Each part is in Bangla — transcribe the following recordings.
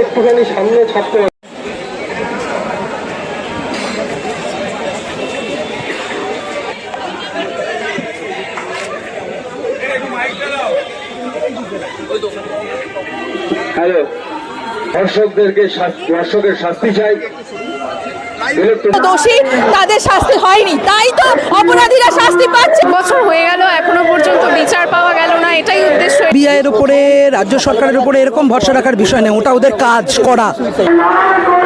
একটুখানি সামনে ছাড়তে হ্যালো দর্শকদেরকে দর্শকের শাস্তি চাই। দোষী তাদের শাস্তি হয়নি। তাই তো অপরাধীরা শাস্তি পাচ্ছে। বছর হয়ে গেল এখনও পর্যন্ত বিচার পাওয়া গেল না এটাই উদ্দেশ্য। বিআইয়ের উপরে রাজ্য সরকারের উপরে এরকম ভরসা রাখার বিষয় নেই ওটা ওদের কাজ করা।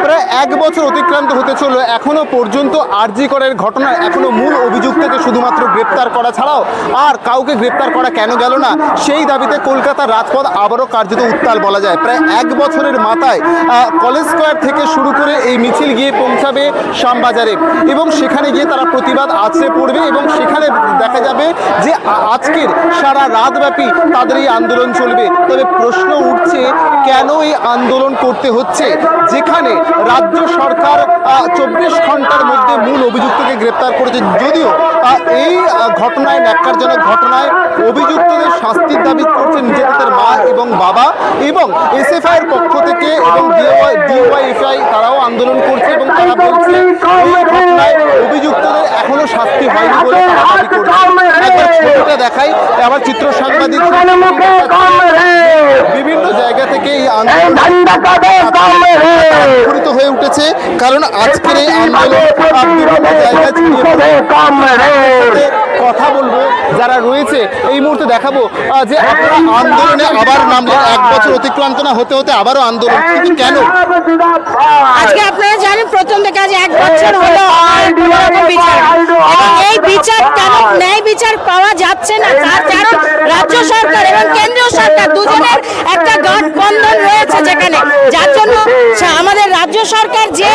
প্রায় এক বছর অতিক্রান্ত হতে চলল। এখনও পর্যন্ত আরজি করের ঘটনায় এখনও মূল অভিযুক্তকে শুধুমাত্র গ্রেপ্তার করা ছাড়াও আর কাউকে গ্রেপ্তার করা কেন গেল না, সেই দাবিতে কলকাতার রাজপথ আবারও কার্যত উত্তাল বলা যায়। প্রায় এক বছরের মাথায় কলেজ স্কোয়ার থেকে শুরু করে এই মিছিল গিয়ে পৌঁছাবে শ্যামবাজারে এবং সেখানে গিয়ে তারা প্রতিবাদ আছড়ে পড়বে এবং সেখানে দেখা যাবে যে আজকের সারা রাতব্যাপী তাদের এই আন্দোলন চলবে। তবে প্রশ্ন উঠছে কেন এই আন্দোলন করতে হচ্ছে? যেখানে রাজ্য সরকার চব্বিশ ঘণ্টার মধ্যে মূল অভিযুক্তকে গ্রেপ্তার করেছে। যদিও এই ঘটনায় ন্যাক্কারজনক ঘটনায় অভিযুক্তদের শাস্তির দাবি করছে নিজেদের মা এবং বাবা এবং এসএফআই এর পক্ষ থেকে এবং ডিওয়াইএফআই তারাও আন্দোলন করছে এবং তারা বলছে এই ঘটনায় অভিযুক্তদের এখনও শাস্তি হয়নি বলে তারা দাবি করছে। একবার ছবিটা দেখাই আবার চিত্র সাংবাদিক বিভিন্ন জায়গা থেকে এই আন্দোলন হয়ে উঠেছে। কারণ আজকের এই আন্দোলন বিভিন্ন জায়গায়। কথা বলব যারা রয়েছে এই মুহূর্তে দেখাবো যে আপনারা আন্দোলনে আবার নামলেন। এক বছর অতিক্রান্ত না হতে হতে আবারও আন্দোলন। কিন্তু কেন? আজকে আপনারা জানেন প্রথম থেকে আজ এক বছর হলো বিচার। এই বিচার কেন ন্যায় বিচার পাওয়া যাচ্ছে না? তার কারণ রাজ্য সরকার এবং কেন্দ্রীয় সরকার দুজনের একটা গাঁট বন্ধন রয়েছে যেখানে। যার জন্য আমাদের রাজ্য সরকার যে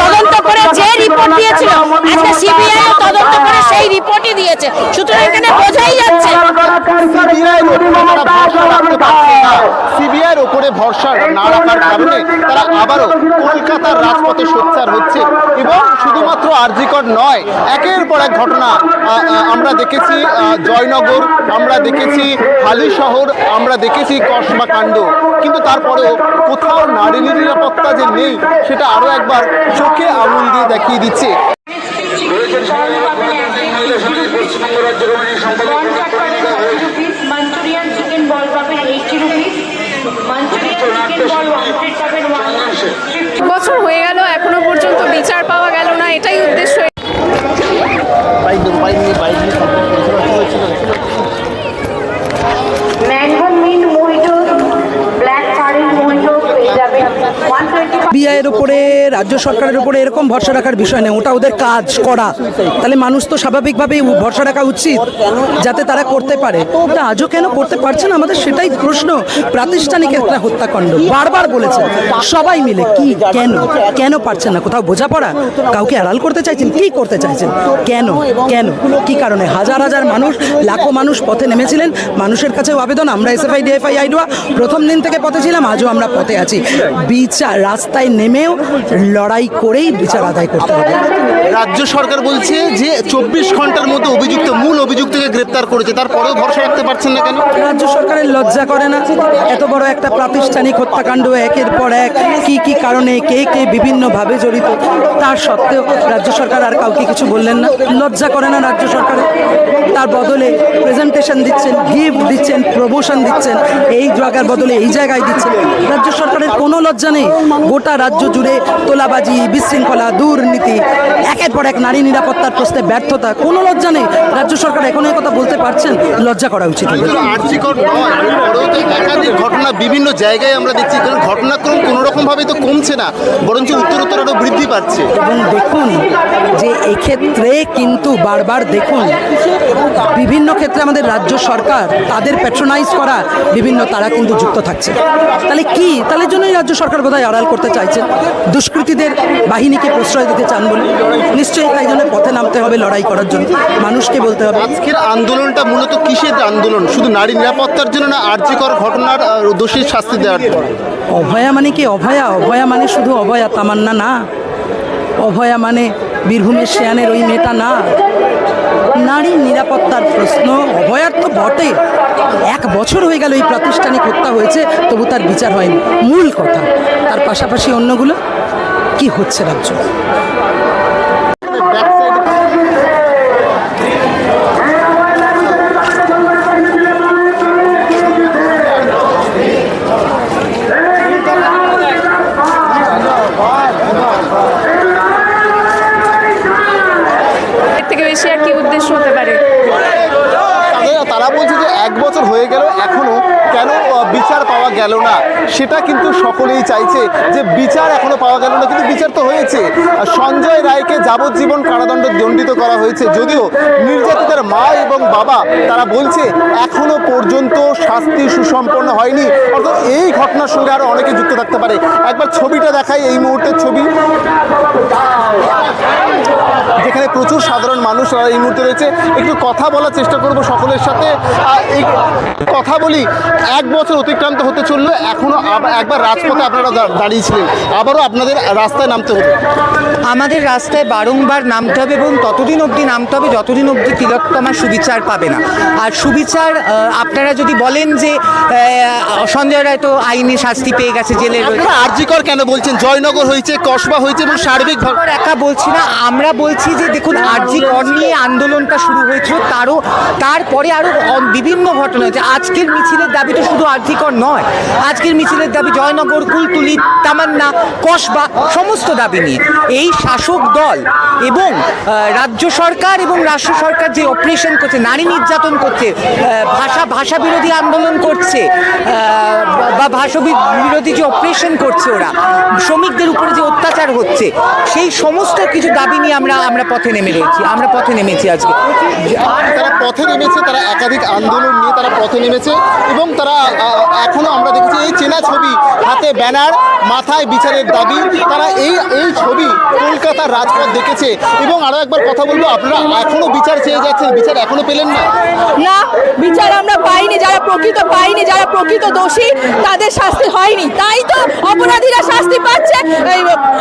তদন্ত করে যে রিপোর্ট দিয়েছিল আজকে সিবিআই তদন্ত করে দিয়েছে সুতরাং এখানে বোঝাই যাচ্ছে সিবিআইয়ের ভরসা না। রাখার কারণে তারা আবারও কলকাতার রাজপথে সোচ্চার হচ্ছে এবং শুধুমাত্র আরজিকর নয় একের পর এক ঘটনা আমরা দেখেছি জয়নগর আমরা দেখেছি হালি শহর আমরা দেখেছি কসবা কাণ্ড। কিন্তু তারপরেও কোথাও নারী নিরাপত্তা যে নেই সেটা আরও একবার চোখে আঙুল দিয়ে দেখিয়ে দিচ্ছে। পশ্চিমবঙ্গ রাজ্য কমিটির সম্পাদক মাঞ্চুরিয়ান চিকেন বল পাবেন eighty rupees Manchurian chicken ball one plate পাবেন ওয়ান বছর হয়ে গেল এখনও পর্যন্ত বিচার পাওয়া গেল না এটাই উদ্দেশ্য বিআইয়ের উপরে, রাজ্য সরকারের উপরে এরকম ভরসা রাখার বিষয় নেই, ওটা ওদের কাজ, করা। তাহলে মানুষ তো স্বাভাবিকভাবেই ভরসা রাখা উচিত যাতে তারা করতে পারে। তা আজও কেন করতে পারছে না? আমাদের সেটাই প্রশ্ন। প্রাতিষ্ঠানিক একটা হত্যাকাণ্ড, বারবার বলেছেন। সবাই মিলে কি, কেন? কেন পারছেন না? কোথাও বোঝাপড়া? কাউকে আড়াল করতে চাইছেন? কি করতে চাইছেন? কেন? কেন? কি কারণে? হাজার হাজার মানুষ, লাখো মানুষ পথে নেমেছিলেন। মানুষের কাছেও আবেদন। আমরা এসএফআই, ডিএফআই, আইডোয়া প্রথম দিন থেকে পথে ছিলাম, আজও আমরা পথে আছি। বিচার, রাস্তায় নেমেও লড়াই করেই বিচার আদায় করতে হবে। রাজ্য সরকার বলছে যে চব্বিশ ঘণ্টার মধ্যে অভিযুক্ত মূল অভিযুক্তকে গ্রেপ্তার করেছে। তারপরেও ভরসা রাখতে পারছেন না কেন? রাজ্য সরকারের লজ্জা করে না? এত বড় একটা প্রাতিষ্ঠানিক হত্যাকাণ্ড একের পর এক কি কি কারণে কে কে বিভিন্নভাবে জড়িত তার সত্ত্বেও রাজ্য সরকার আর কাউকে কিছু বললেন না? লজ্জা করে না রাজ্য সরকার? তার বদলে প্রেজেন্টেশন দিচ্ছেন গিফট দিচ্ছেন প্রমোশন দিচ্ছেন এই জায়গার বদলে এই জায়গায় দিচ্ছেন। রাজ্য সরকারের কোনো লজ্জা নেই। গোটা রাজ্য জুড়ে তোলাবাজি বিশৃঙ্খলা দুর্নীতি একের পর এক নারী নিরাপত্তার প্রশ্নে ব্যর্থতা কোনো লজ্জা নেই। রাজ্য সরকার এখন কথা বলতে পারছেন লজ্জা করা উচিত ঘটনা বিভিন্ন জায়গায় আমরা দেখছি কারণ ঘটনাক্রম কোনো রকমভাবে তো কমছে না বরঞ্চ উত্তরোত্তর আরও বৃদ্ধি পাচ্ছে। এবং দেখুন যে এক্ষেত্রে কিন্তু বারবার দেখুন বিভিন্ন ক্ষেত্রে আমাদের রাজ্য সরকার তাদের প্যাট্রোনাইজ করা বিভিন্ন তারা কিন্তু যুক্ত থাকছে। তাহলে কি? তাহলে জন্যই রাজ্য সরকার বোধহয় আড়াল করতে চাইছেন। দুষ্কৃতীদের বাহিনীকে প্রশ্রয় দিতে চান বলে। নিশ্চয়ই তাই জন্য পথে নামতে হবে লড়াই করার জন্য। মানুষকে বলতে হবে। আজকের আন্দোলনটা মূলত কিসের আন্দোলন? শুধু নারী নিরাপত্তার জন্য না আর্যিকর ঘটনার দোষীর শাস্তি দেওয়ার জন্য? অভয়া মানে কি? অভয়া? অভয়া মানে শুধু অভয়া তামান্না না। অভয়া মানে বীরভূমের শেয়ানের ওই মেয়েটা না? নারী নিরাপত্তার প্রশ্ন অভয়ার্থ বটে। এক বছর হয়ে গেল এই প্রাতিষ্ঠানিক হত্যা হয়েছে, তবু তার বিচার হয়নি। মূল কথা, তার পাশাপাশি অন্যগুলো? কি হচ্ছে রাজ্য ব্যাক সাইড এর থেকে বেশি আর কি উদ্দেশ্য হতে পারে তাদের- তারা বলছে যে এক বছর হয়ে গেল এখনও কেন আহ, বিচার পাওয়া গেল না সেটা কিন্তু সকলেই চাইছে যে বিচার এখনও পাওয়া গেল না, কিন্তু বিচার তো হয়েছে। সঞ্জয় রায়কে যাবজ্জীবন কারাদণ্ড দণ্ডিত করা হয়েছে, যদিও নির্যাতিতার মা এবং বাবা, তারা বলছে এখনও পর্যন্ত শাস্তি সুসম্পন্ন হয়নি। অর্থাৎ এই ঘটনার সঙ্গে আরও অনেকে যুক্ত থাকতে পারে। একবার ছবিটা দেখাই এই মুহূর্তের ছবি। যেখানে প্রচুর সাধারণ মানুষ এই মুহূর্তে রয়েছে। একটু কথা বলার চেষ্টা করব সকলের সাথে। এই কথা বলি এক বছর অতিক্রান্ত হতে চলল এখনও আবার একবার রাজপথে আপনারা দাঁড়িয়েছিলেন। আবারও আপনাদের রাস্তায় নামতে হবে। আমাদের রাস্তায় বারংবার নামতে হবে এবং ততদিন অবধি নামতে হবে যতদিন অবধি তিলোত্তমা সুবিচার পাবে না। আর সুবিচার আপনারা যদি বলেন যে সঞ্জয় রায় তো আইনি শাস্তি পেয়ে গেছে জেলে আরজিকর কেন বলছেন? জয়নগর হয়েছে কসবা হয়েছে এবং সার্বিক একা বলছি না আমরা বলছি যে দেখুন আরজি কর নিয়ে আন্দোলনটা শুরু হয়েছিল তারও তারপরে আরও বিভিন্ন ঘটনা হয়েছে। আজকের মিছিলের দাবি তো শুধু আরজি কর নয়। আজকের মিছিলের দাবি জয়নগর কুলতুলি তামান্না কসবা সমস্ত দাবি নিয়ে। এই শাসক দল এবং রাজ্য সরকার এবং রাষ্ট্র সরকার যে অপারেশন করছে নারী নির্যাতন করছে ভাষা ভাষা বিরোধী আন্দোলন করছে বা ভাষা বিরোধী যে অপারেশন করছে ওরা শ্রমিকদের উপরে যে অত্যাচার হচ্ছে সেই সমস্ত কিছু দাবি নিয়ে আমরা আমরা পথে নেমে রয়েছি আমরা পথে নেমেছি আজকে। তারা পথে নেমেছে তারা একাধিক আন্দোলন নিয়ে তারা পথে নেমেছে এবং তারা আহ, এখনও আমরা দেখেছি এই চেনা ছবি হাতে ব্যানার মাথায় বিচারের দাবি তারা এই এই ছবি কলকাতার রাজপথ দেখেছে। এবং আরও একবার কথা বলব আপনারা এখনও বিচার চেয়ে যাচ্ছেন বিচার এখনও পেলেন না? না বিচার আমরা পাইনি যারা প্রকৃত পাইনি যারা প্রকৃত দোষী তাদের শাস্তি হয়নি। তাই তো অপরাধীরা শাস্তি পাচ্ছে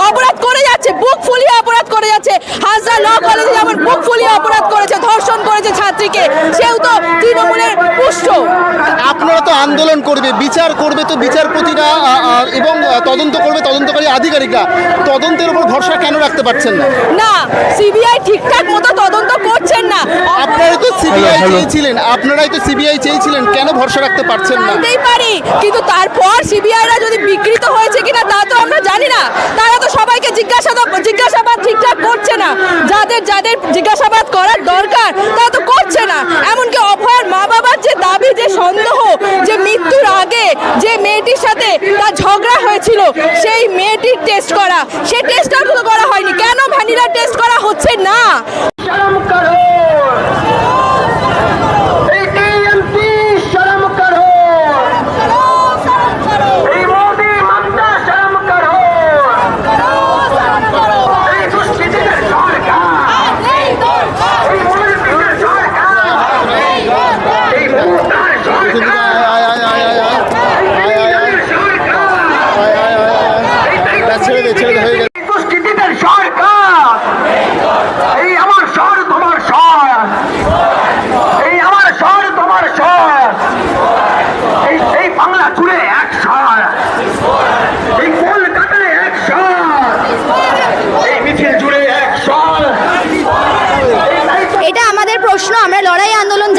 অপরাধ করে যাচ্ছে বুক ফুলিয়ে অপরাধ করে যাচ্ছে। হাজরা ল কলেজে যেমন বুক ফুলিয়ে অপরাধ করেছে ধর্ষণ করেছে ছাত্রীকে সেও তো তৃণমূলের পুষ্ট। আপনারা তো আন্দোলন করবে বিচার করবে তো বিচারপতিরা এবং তদন্ত করবে তদন্তকারী আধিকারিকরা। তদন্তের উপর ভরসা কেন রাখতে পারছেন না? না সিবিআই ঠিকঠাক মতো তদন্ত করছেন না। আপনারাই তো সিবিআই চেয়েছিলেন আপনারাই তো সিবিআই চেয়েছিলেন কেন ভরসা রাখতে পারছেন না? জানতেই পারি কিন্তু তারপর সিবিআইরা যদি বিকৃত হয়েছে কিনা তা তো আমরা জানি না। তারা তো সবাইকে জিজ্ঞাসাবাদ জিজ্ঞাসাবাদ ঠিকঠাক করছে না। যাদের যাদের জিজ্ঞাসাবাদ করার দরকার তা তো করছে না। এমনকি অভয়ার মা বাবার যে দাবি, যে সন্দেহ, যে মৃত্যুর আগে যে মেয়েটির সাথে তার ঝগড়া হয়েছিল, সেই মেয়েটির টেস্ট করা সে টেস্টটাও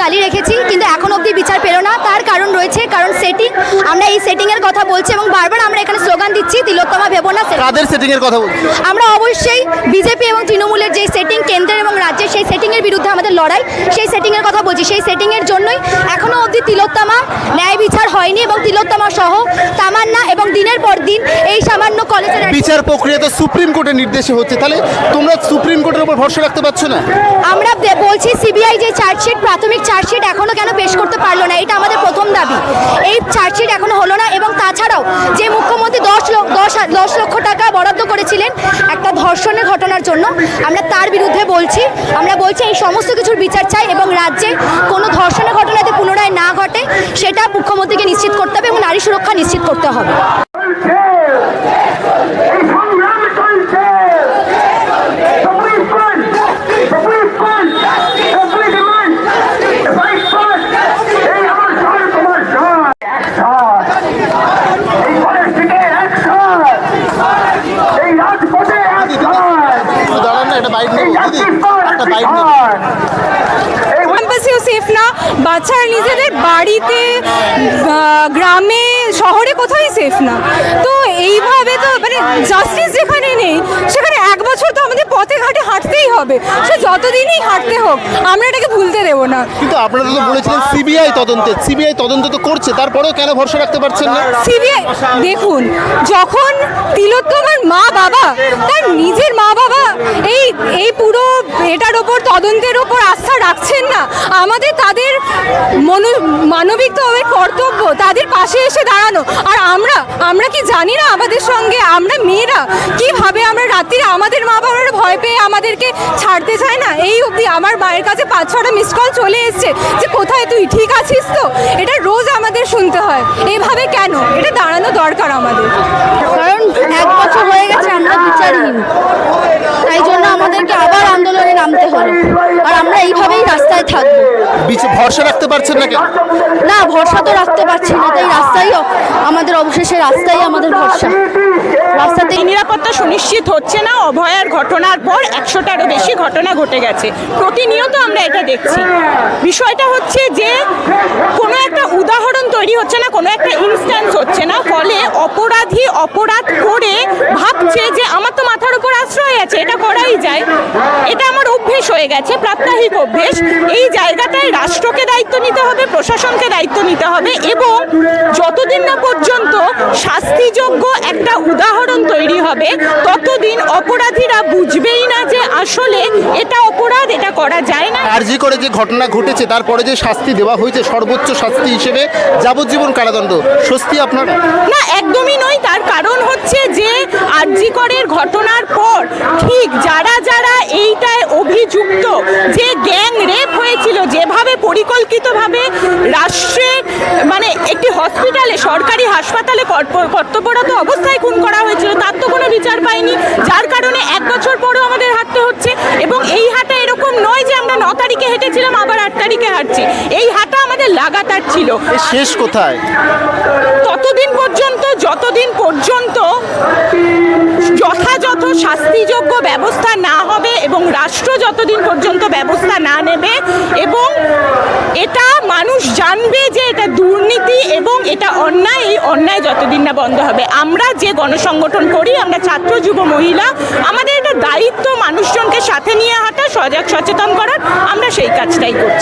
জারি রেখেছি কিন্তু এখন অবধি বিচার পেল না। তার কারণ রয়েছে কারণ সেটিং আমরা এই সেটিং এর কথা বলছি এবং বারবার আমরা এখানে স্লোগান দিচ্ছি তিলোত্তমা ভেবো না। কাদের সেটিং এর কথা বলছি? আমরা অবশ্যই বিজেপি এবং তৃণমূলের যে সেটিং কেন্দ্রের এবং রাজ্যের সেই সেটিং এর বিরুদ্ধে আমাদের লড়াই সেই সেটিং এর কথা বলছি। সেই সেটিং এর জন্যই এখনও অবধি তিলোত্তমা ন্যায় বিচার হয়নি এবং তিলোত্তমা সহ তামান্না এবং দিনের পর দিন এই সামান্য কলেজের বিচার প্রক্রিয়া তো সুপ্রিম কোর্টের নির্দেশে হচ্ছে তাহলে তোমরা সুপ্রিম কোর্টের উপর ভরসা রাখতে পারছ না? আমরা বলছি সিবিআই যে চার্জশিট প্রাথমিক চার্জশিট এখনও কেন পেশ করতে পারল না এটা আমাদের প্রথম দাবি। এই চার্জশিট এখনও হলো না এবং তাছাড়াও যে মুখ্যমন্ত্রী দশ লক্ষ দশ দশ লক্ষ টাকা বরাদ্দ করেছিলেন একটা ধর্ষণের ঘটনার জন্য আমরা তার বিরুদ্ধে বলছি আমরা বলছি এই সমস্ত কিছুর বিচার চাই এবং রাজ্যে কোনো ধর্ষণের ঘটনা যাতে পুনরায় না ঘটে সেটা মুখ্যমন্ত্রীকে নিশ্চিত করতে হবে এবং নারী সুরক্ষা নিশ্চিত করতে হবে। দিদি একটা বাইক নেবেন সেফ না বাচ্চারা নিজেদের বাড়িতে গ্রামে শহরে কোথায় সেফ না? তো এইভাবে তো মানে জাস্টিস যেখানে নেই সেখানে এক বছর তো আমাদের পথে ঘাটে হাঁটতেই হবে। সে যতদিনই হাঁটতে হোক আমরা এটাকে ভুলতে দেবো না। কিন্তু আপনারা তো বলেছিলেন সিবিআই তদন্তে সিবিআই তদন্ত তো করছে তারপরেও কেন ভরসা রাখতে পারছেন না? সিবিআই দেখুন যখন তিলোত্তমার মা বাবা তার নিজের মা বাবা এই এই পুরো এটার ওপর তদন্তের ওপর আস্থা রাখছেন না আমাদের তাদের মনো মানবিক তো কর্তব্য তাদের পাশে এসে দাঁড়ানো আর আমরা আমরা কি জানি না আমাদের সঙ্গে? আমরা মেয়েরা, কীভাবে আমরা রাত্রিরে আমাদের মা বাবারা ভয় পেয়ে আমাদেরকে ছাড়তে চায় না? এই অবধি আমার মায়ের কাছে পাঁচ ছটা মিস কল চলে এসছে যে, কোথায় তুই? ঠিক আছিস তো? এটা রোজ আমাদের শুনতে হয়। এভাবে কেন? এটা দাঁড়ানো দরকার আমাদের। কারণ এক বছর হয়ে গেছে, আমরা বিচারহীন তাই জন্য আমাদেরকে আবার আন্দোলনে নামতে হলো আর আমরা এইভাবেই রাস্তায় থাকব। বিচে ভরসা রাখতে পারছেন না কেন না ভরসা তো রাখতে পারছি না তাই রাস্তাই আমাদের অবশেষে রাস্তাই আমাদের ভরসা। রাস্তাতে নিরাপত্তা সুনিশ্চিত হচ্ছে না অভয়ার ঘটনার পর একশোটারও বেশি ঘটনা ঘটে গেছে। প্রতিনিয়ত আমরা এটা দেখছি। বিষয়টা হচ্ছে যে কোনো একটা উদাহরণ তৈরি হচ্ছে না কোনো একটা ইনস্ট্যান্স হচ্ছে না ফলে অপরাধী অপরাধ করে ভাবছে যে আমার তো মাথার উপর আশ্রয় আছে এটা করাই যায় এটা আমার অভ্যেস হয়ে গেছে প্রাত্যহিক অভ্যেস। এই জায়গাটায় রাষ্ট্রকে দায়িত্ব নিতে হবে প্রশাসনকে দায়িত্ব নিতে হবে এবং যতদিন না পর্যন্ত শাস্তিযোগ্য একটা উদাহরণ তৈরি হবে ততদিন অপরাধীরা বুঝবেই না যে আসলে এটা অপরাধ এটা করা যায় না। আরজি করে যে ঘটনা ঘটেছে তারপরে যে শাস্তি দেওয়া হয়েছে সর্বোচ্চ শাস্তি হিসেবে যাবজ্জীবন কারাদণ্ড স্বস্তি আপনার? না একদমই নয় তার কারণ হচ্ছে যে আরজিকরের ঘটনার পর ঠিক যারা যারা এইটায় অভিযুক্ত যে গ্যাং রেপ হয়েছিল যেভাবে পরিকল্পিতভাবে রাষ্ট্রের মানে একটি হসপিটালে, সরকারি হাসপাতালে কর্তব্যরত অবস্থায় খুন করা হয়েছিল, তার তো কোনো বিচার পায়নি যার কারণে এক বছর পরও আমাদের হাঁটতে হচ্ছে এবং এই হাঁটা এরকম নয় যে আমরা ন তারিখে হেঁটেছিলাম, আবার আট তারিখে হাঁটছি। এই হাঁটা আমাদের লাগাতার ছিল। শেষ কোথায়? ততদিন পর্যন্ত যতদিন পর্যন্ত যথাযথ শাস্তিযোগ্য ব্যবস্থা না হবে এবং রাষ্ট্র যতদিন পর্যন্ত ব্যবস্থা না নেবে এবং এটা মানুষ জানবে যে এটা দুর্নীতি এবং এটা অন্যায় এই অন্যায় যতদিন না বন্ধ হবে। আমরা যে গণসংগঠন করি আমরা ছাত্র যুব মহিলা আমাদের এটা দায়িত্ব মানুষজনকে সাথে নিয়ে হাঁটা সজাগ সচেতন করার আমরা সেই কাজটাই করছি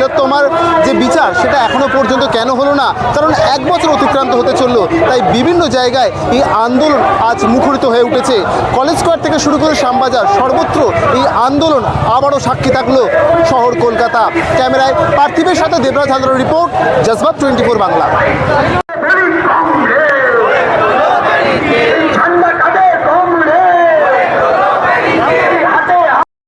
তিলোত্তমার যে বিচার, সেটা এখনও পর্যন্ত কেন হলো না? কারণ এক বছর অতিক্রান্ত হতে চলল, তাই বিভিন্ন জায়গায় এই আন্দোলন আজ মুখরিত হয়ে উঠেছে। কলেজ স্কোয়ার থেকে শুরু করে শ্যামবাজার, সর্বত্র এই আন্দোলন আবারও সাক্ষী থাকল শহর কলকাতা। ক্যামেরায় পার্থিবের সাথে দেবরাজ হালদার রিপোর্ট, জজবাব টোয়েন্টি ফোর বাংলা।